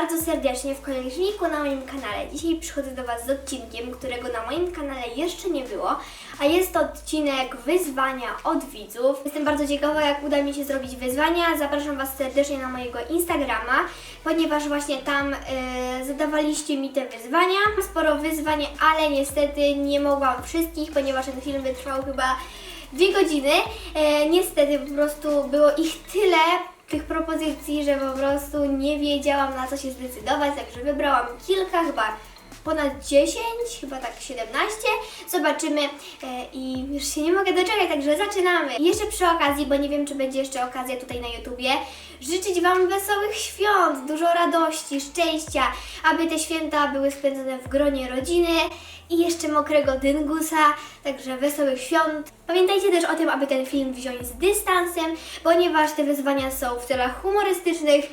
bardzo serdecznie w kolejnym filmiku na moim kanale. Dzisiaj przychodzę do Was z odcinkiem, którego na moim kanale jeszcze nie było, a jest to odcinek wyzwania od widzów. Jestem bardzo ciekawa, jak uda mi się zrobić wyzwania. Zapraszam Was serdecznie na mojego Instagrama, ponieważ właśnie tam e, zadawaliście mi te wyzwania. Sporo wyzwań, ale niestety nie mogłam wszystkich, ponieważ ten film wytrwał chyba dwie godziny. E, niestety po prostu było ich tyle, tych propozycji, że po prostu nie wiedziałam na co się zdecydować, także wybrałam kilka, chyba ponad 10, chyba tak 17. Zobaczymy e, i już się nie mogę doczekać, także zaczynamy. Jeszcze przy okazji, bo nie wiem czy będzie jeszcze okazja tutaj na YouTubie, życzyć Wam wesołych świąt, dużo radości, szczęścia, aby te święta były spędzone w gronie rodziny i jeszcze mokrego dyngusa, także wesołych świąt. Pamiętajcie też o tym, aby ten film wziąć z dystansem, ponieważ te wyzwania są w celach humorystycznych.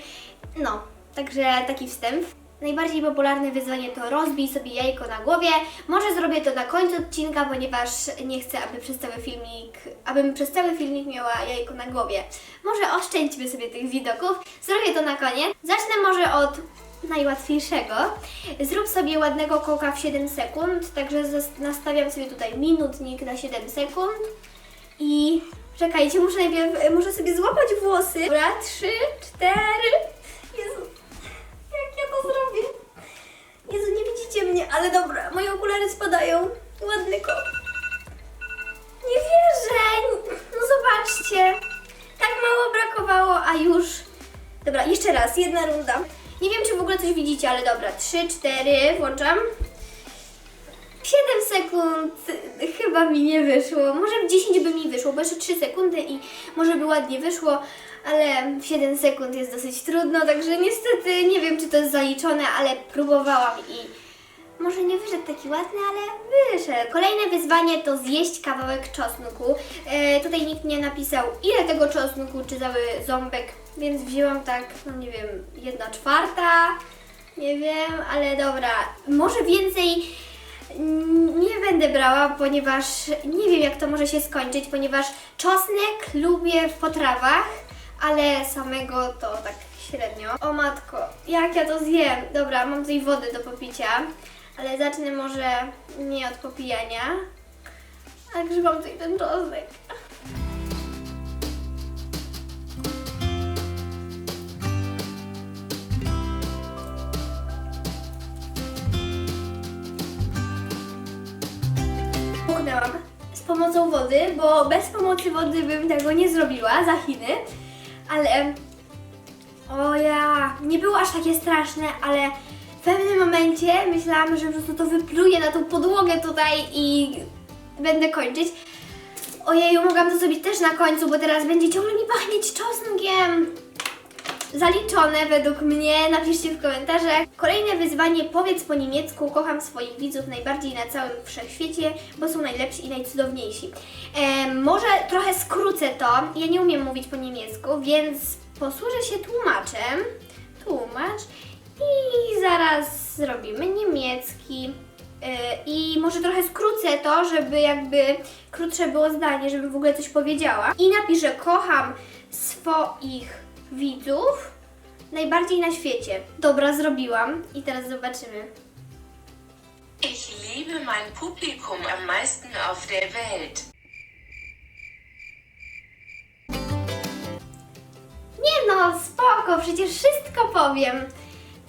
No, także taki wstęp. Najbardziej popularne wyzwanie to rozbij sobie jajko na głowie. Może zrobię to na końcu odcinka, ponieważ nie chcę, aby przez cały filmik, abym przez cały filmik miała jajko na głowie. Może oszczędźmy sobie tych widoków. Zrobię to na koniec. Zacznę może od najłatwiejszego. Zrób sobie ładnego koka w 7 sekund, także nastawiam sobie tutaj minutnik na 7 sekund i czekajcie, muszę najpierw, muszę sobie złapać włosy. Dobra, 3, 4, Jezu, to zrobię? Jezu, nie widzicie mnie, ale dobra, moje okulary spadają. Ładny kot. Nie wierzę! No zobaczcie. Tak mało brakowało, a już... Dobra, jeszcze raz, jedna runda. Nie wiem, czy w ogóle coś widzicie, ale dobra. 3, 4, włączam. 7 sekund chyba mi nie wyszło. Może w 10 by mi wyszło, bo jeszcze 3 sekundy i może by ładnie wyszło, ale w 7 sekund jest dosyć trudno, także niestety nie wiem, czy to jest zaliczone, ale próbowałam i może nie wyszedł taki ładny, ale wyszedł. Kolejne wyzwanie to zjeść kawałek czosnku. E, tutaj nikt nie napisał, ile tego czosnku, czy cały ząbek, więc wzięłam tak, no nie wiem, jedna czwarta, nie wiem, ale dobra. Może więcej nie będę brała, ponieważ nie wiem, jak to może się skończyć, ponieważ czosnek lubię w potrawach, ale samego to tak średnio. O matko, jak ja to zjem? Dobra, mam tutaj wodę do popicia, ale zacznę może nie od popijania, a grzebam tutaj ten czosnek. Pomocą wody, bo bez pomocy wody bym tego nie zrobiła za Chiny, ale o ja, nie było aż takie straszne, ale w pewnym momencie myślałam, że po prostu to wypluję na tą podłogę tutaj i będę kończyć. Ojeju, mogłam to zrobić też na końcu, bo teraz będzie ciągle mi pachnieć czosnkiem. Zaliczone według mnie, napiszcie w komentarzach. Kolejne wyzwanie, powiedz po niemiecku, kocham swoich widzów najbardziej na całym wszechświecie, bo są najlepsi i najcudowniejsi. E, może trochę skrócę to, ja nie umiem mówić po niemiecku, więc posłużę się tłumaczem. Tłumacz i zaraz zrobimy niemiecki. E, I może trochę skrócę to, żeby jakby krótsze było zdanie, żebym w ogóle coś powiedziała. I napiszę kocham swoich widzów najbardziej na świecie. Dobra, zrobiłam i teraz zobaczymy. Ich liebe mein Publikum am meisten auf der Welt. Nie no, spoko, przecież wszystko powiem.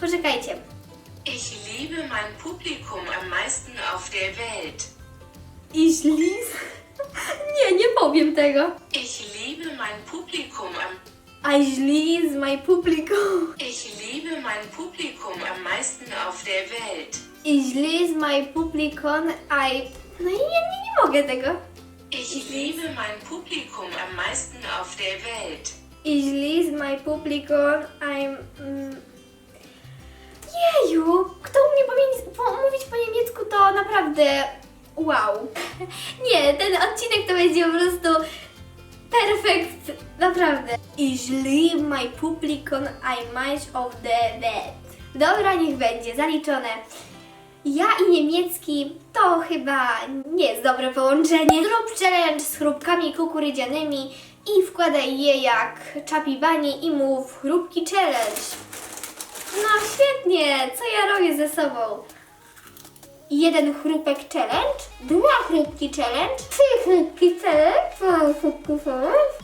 Poczekajcie. Ich liebe mein Publikum am meisten auf der Welt. Ich lies? Nie, nie powiem tego. Ich liebe mein Publikum am Ich lies my publikum. Ich liebe mein Publikum am meisten auf der Welt. Ich lies my publikum. I... No i nie, nie, nie mogę tego. Ich liebe mein Publikum am meisten auf der Welt. Ich lies my publikum. I'm... Mm... Jeju, kto umie po, mówić po niemiecku to naprawdę wow. Nie, ten odcinek to będzie po prostu perfekt, naprawdę. Ich liebe my publikum ein Mensch of the Welt. Dobra, niech będzie, zaliczone. Ja i niemiecki to chyba nie jest dobre połączenie. Zrób challenge z chrupkami kukurydzianymi i wkładaj je jak Chapi Bunny i mów chrupki challenge. No świetnie, co ja robię ze sobą? Jeden chrupek challenge, dwa chrupki challenge, trzy chrupki challenge, cztery chrupki challenge,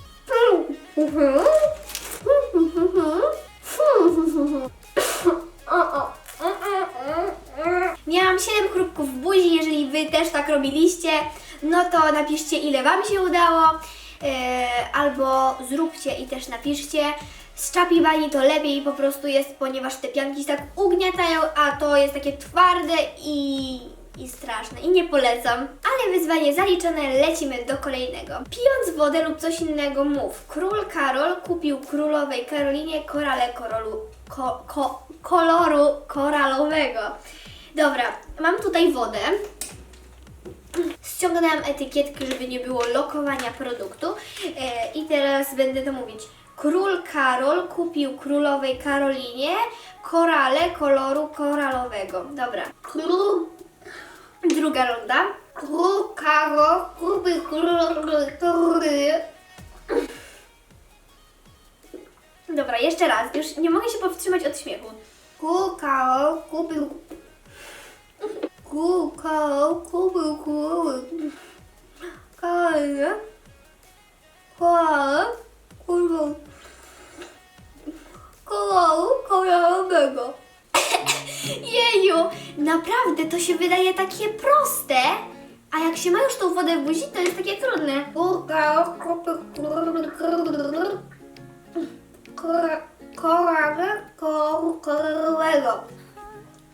Miałam 7 chrupków w buzi, jeżeli Wy też tak robiliście, no to napiszcie ile Wam się udało, e, albo zróbcie i też napiszcie. Z to lepiej po prostu jest, ponieważ te pianki się tak ugniatają, a to jest takie twarde i, i straszne i nie polecam. Ale wyzwanie zaliczone, lecimy do kolejnego. Pijąc wodę lub coś innego mów. Król Karol kupił królowej Karolinie korale korolu, ko, ko, koloru koralowego. Dobra, mam tutaj wodę. Ściągnęłam etykietkę, żeby nie było lokowania produktu. E, I teraz będę to mówić. Król Karol kupił królowej Karolinie korale koloru koralowego. Dobra. Król... Druga runda. Król Karol kupił królowej Dobra, jeszcze raz. Już nie mogę się powstrzymać od śmiechu. Król Karol kupił Kółko, kubeł, kubeł. Kale. Kale. Kubeł. Koloru kolorowego. Jeju, naprawdę to się wydaje takie proste. A jak się ma już tą wodę w buzi, to jest takie trudne. Kolorowego.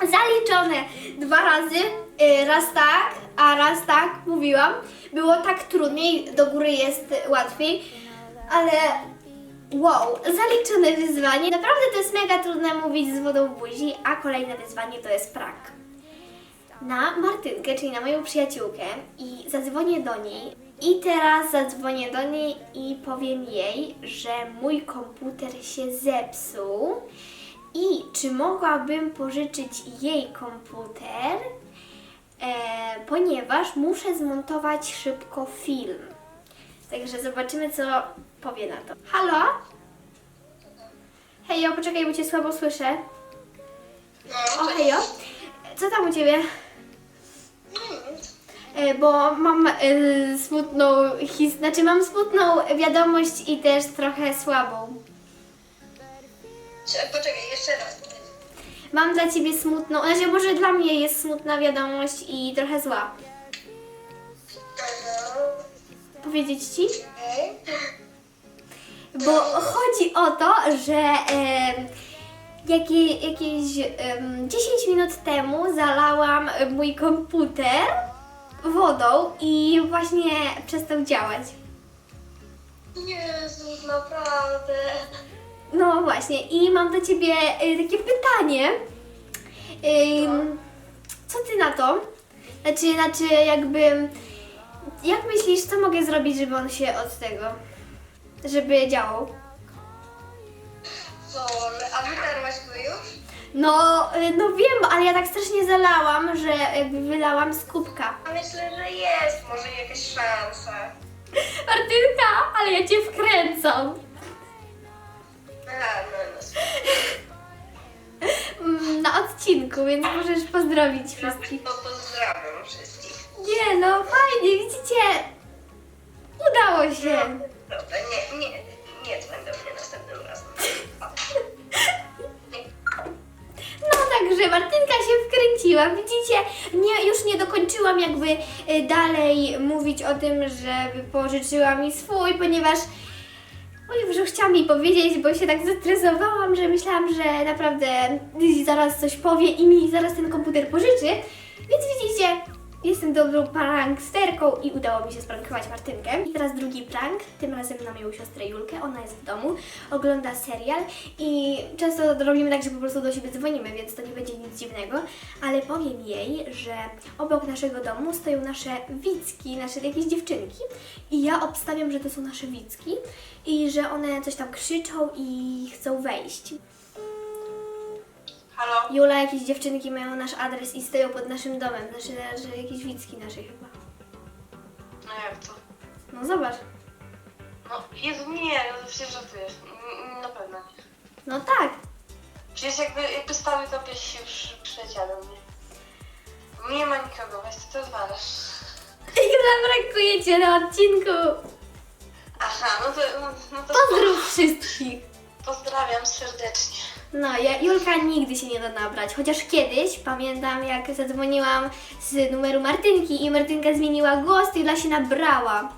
Zaliczone dwa razy, y, raz tak, a raz tak, mówiłam. Było tak trudniej, do góry jest łatwiej, ale wow, zaliczone wyzwanie. Naprawdę to jest mega trudne mówić z wodą w buzi, a kolejne wyzwanie to jest prank. Na Martynkę, czyli na moją przyjaciółkę i zadzwonię do niej. I teraz zadzwonię do niej i powiem jej, że mój komputer się zepsuł i czy mogłabym pożyczyć jej komputer, e, ponieważ muszę zmontować szybko film. Także zobaczymy, co powie na to. Halo? Hejo, poczekaj, bo cię słabo słyszę. No, O, hejo. Co tam u ciebie? E, bo mam e, smutną his... Znaczy mam smutną wiadomość i też trochę słabą. Cze- Poczekaj, jeszcze raz. Mam dla ciebie smutną, znaczy może dla mnie jest smutna wiadomość i trochę zła. Powiedzieć ci? Bo chodzi o to, że jakie, jakieś em, 10 minut temu zalałam mój komputer wodą i właśnie przestał działać. Jezus, naprawdę. No właśnie, i mam do ciebie y, takie pytanie. Co ty na to? Znaczy, znaczy jakby. Jak myślisz, co mogę zrobić, żeby on się od tego. żeby działał? Co, a wytarłaś go już? No, y, no wiem, ale ja tak strasznie zalałam, że jakby wylałam z kubka. A myślę, że jest może jakaś szansa. Martynka, ale ja cię wkręcam. Aha, no, no. Mm, Na odcinku, więc możesz pozdrowić wszystkich. To pozdrawiam wszystkich. Nie no, fajnie, widzicie? Udało się. Dobra, nie, nie, nie dzwoń do mnie następnym razem. No także Martynka się wkręciła. Widzicie, nie, już nie dokończyłam jakby y, dalej mówić o tym, żeby pożyczyła mi swój, ponieważ Oj, że chciałam jej powiedzieć, bo się tak zestresowałam, że myślałam, że naprawdę zaraz coś powie i mi zaraz ten komputer pożyczy. Dobrą pranksterką i udało mi się sprankować Martynkę. I teraz drugi prank, tym razem na moją siostrę Julkę. Ona jest w domu, ogląda serial i często robimy tak, że po prostu do siebie dzwonimy, więc to nie będzie nic dziwnego. Ale powiem jej, że obok naszego domu stoją nasze wicki, nasze jakieś dziewczynki i ja obstawiam, że to są nasze wicki i że one coś tam krzyczą i chcą wejść. Halo? Jula, jakieś dziewczynki mają nasz adres i stoją pod naszym domem, znaczy, że jakieś wicki nasze chyba. No jak to? No zobacz. No, Jezu, nie, no przecież żartujesz. Na pewno nie. No tak. Przecież jakby, jakby stały, to byś już przyleciała do mnie. Nie ma nikogo, weź ty to zwalasz. Ile brakuje cię na odcinku? Aha, no to, no, no to Pozdrów wszystkich. pozdrawiam serdecznie. No, ja, Julka nigdy się nie da nabrać, chociaż kiedyś pamiętam jak zadzwoniłam z numeru Martynki i Martynka zmieniła głos, to Jula się nabrała.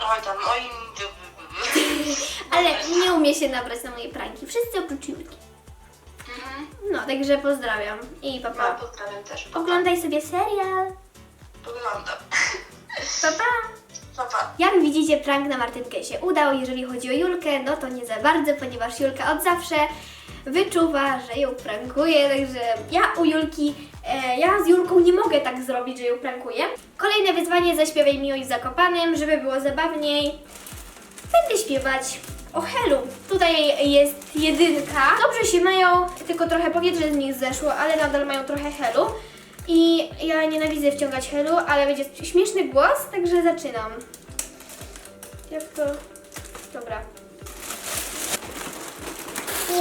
Oj tam, oj... Ale nie umie się nabrać na moje pranki, wszyscy oprócz Julki. Mhm. No, także pozdrawiam i No, papa. pozdrawiam też. Pa, Oglądaj sobie serial. pa. Oglądam. Papa. Pa, pa. Jak widzicie, prank na Martynkę się udał. Jeżeli chodzi o Julkę, no to nie za bardzo, ponieważ Julka od zawsze wyczuwa, że ją prankuje, także ja u Julki, e, ja z Julką nie mogę tak zrobić, że ją prankuję. Kolejne wyzwanie zaśpiewaj miłość z Zakopanym, żeby było zabawniej. Będę śpiewać o Helu. Tutaj jest jedynka. Dobrze się mają, tylko trochę powietrze z nich zeszło, ale nadal mają trochę Helu. I ja nienawidzę wciągać Helu, ale będzie śmieszny głos, także zaczynam. Jak to... Dobra.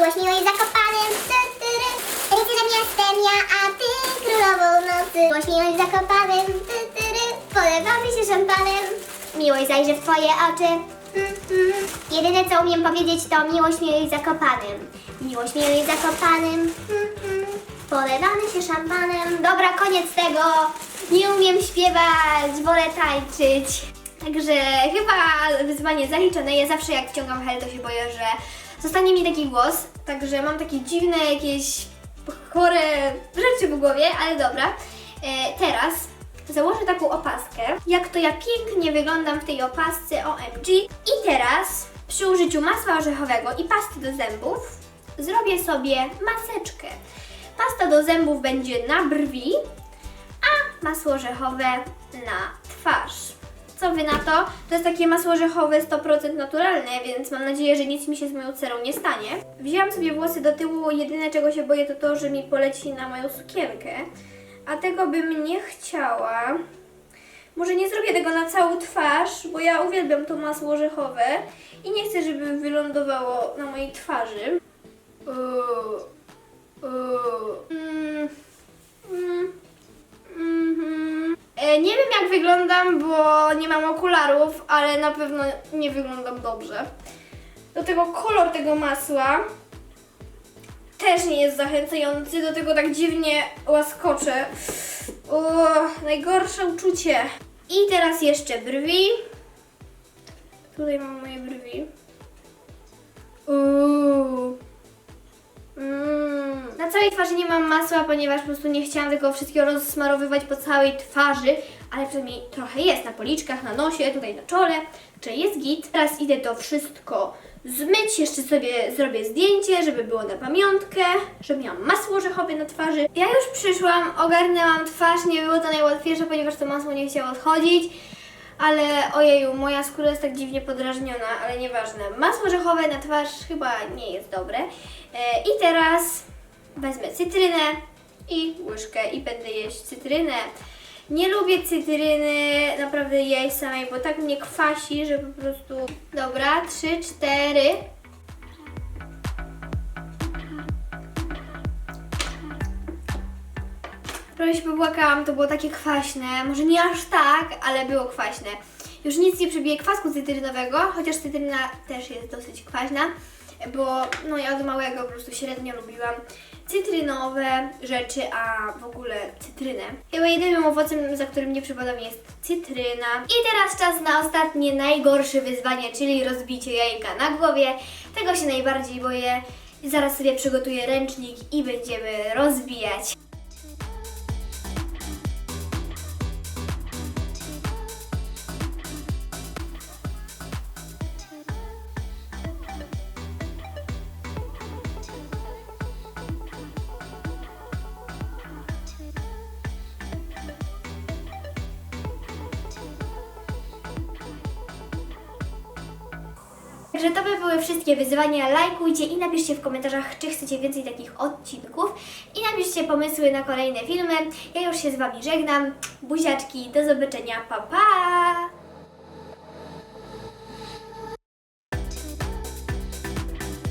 Miłość, miłość zakopanym, ty, ty, ry. Rycerzem jestem ja, a ty królową nocy. Miłość, miłość zakopanym, ty, ty, ry. Polewamy się szampanem. Miłość zajrzy w twoje oczy. Mm. Jedyne co umiem powiedzieć to miłość, miłość zakopanym. Miłość, miłość zakopanym. Mm. Polewamy się szampanem. Dobra, koniec tego. Nie umiem śpiewać, wolę tańczyć. Także chyba wyzwanie zaliczone. Ja zawsze jak wciągam hel, to się boję, że zostanie mi taki głos. Także mam takie dziwne jakieś chore rzeczy w głowie, ale dobra. E, teraz założę taką opaskę. Jak to ja pięknie wyglądam w tej opasce OMG. I teraz przy użyciu masła orzechowego i pasty do zębów zrobię sobie maseczkę. Pasta do zębów będzie na brwi, a masło orzechowe na twarz. Co wy na to? To jest takie masło orzechowe 100% naturalne, więc mam nadzieję, że nic mi się z moją cerą nie stanie. Wzięłam sobie włosy do tyłu, jedyne czego się boję to to, że mi poleci na moją sukienkę, a tego bym nie chciała. Może nie zrobię tego na całą twarz, bo ja uwielbiam to masło orzechowe i nie chcę, żeby wylądowało na mojej twarzy. Uuu. Uuu. Mm. Mm. Mhm. E, nie wiem jak wyglądam, bo nie mam okularów, ale na pewno nie wyglądam dobrze. Do tego kolor tego masła też nie jest zachęcający, do tego tak dziwnie łaskocze. O, najgorsze uczucie. I teraz jeszcze brwi. Tutaj mam moje brwi. Uuu. Mm. Na całej twarzy nie mam masła, ponieważ po prostu nie chciałam tego wszystkiego rozsmarowywać po całej twarzy, ale przynajmniej trochę jest na policzkach, na nosie, tutaj na czole, czyli jest git. Teraz idę to wszystko zmyć, jeszcze sobie zrobię zdjęcie, żeby było na pamiątkę, żeby miałam masło orzechowe na twarzy. Ja już przyszłam, ogarnęłam twarz, nie było to najłatwiejsze, ponieważ to masło nie chciało odchodzić. Ale ojeju, moja skóra jest tak dziwnie podrażniona, ale nieważne. Masło orzechowe na twarz chyba nie jest dobre. E, I teraz wezmę cytrynę i łyżkę i będę jeść cytrynę. Nie lubię cytryny naprawdę jeść samej, bo tak mnie kwasi, że po prostu... Dobra, trzy, cztery. Trochę się popłakałam, to było takie kwaśne. Może nie aż tak, ale było kwaśne. Już nic nie przebije kwasku cytrynowego, chociaż cytryna też jest dosyć kwaśna, bo no ja od małego po prostu średnio lubiłam cytrynowe rzeczy, a w ogóle cytrynę. Chyba jedynym owocem, za którym nie przypadam jest cytryna. I teraz czas na ostatnie, najgorsze wyzwanie, czyli rozbicie jajka na głowie. Tego się najbardziej boję. Zaraz sobie przygotuję ręcznik i będziemy rozbijać. Także to by były wszystkie wyzwania. Lajkujcie i napiszcie w komentarzach, czy chcecie więcej takich odcinków. I napiszcie pomysły na kolejne filmy. Ja już się z Wami żegnam. Buziaczki, do zobaczenia, pa pa!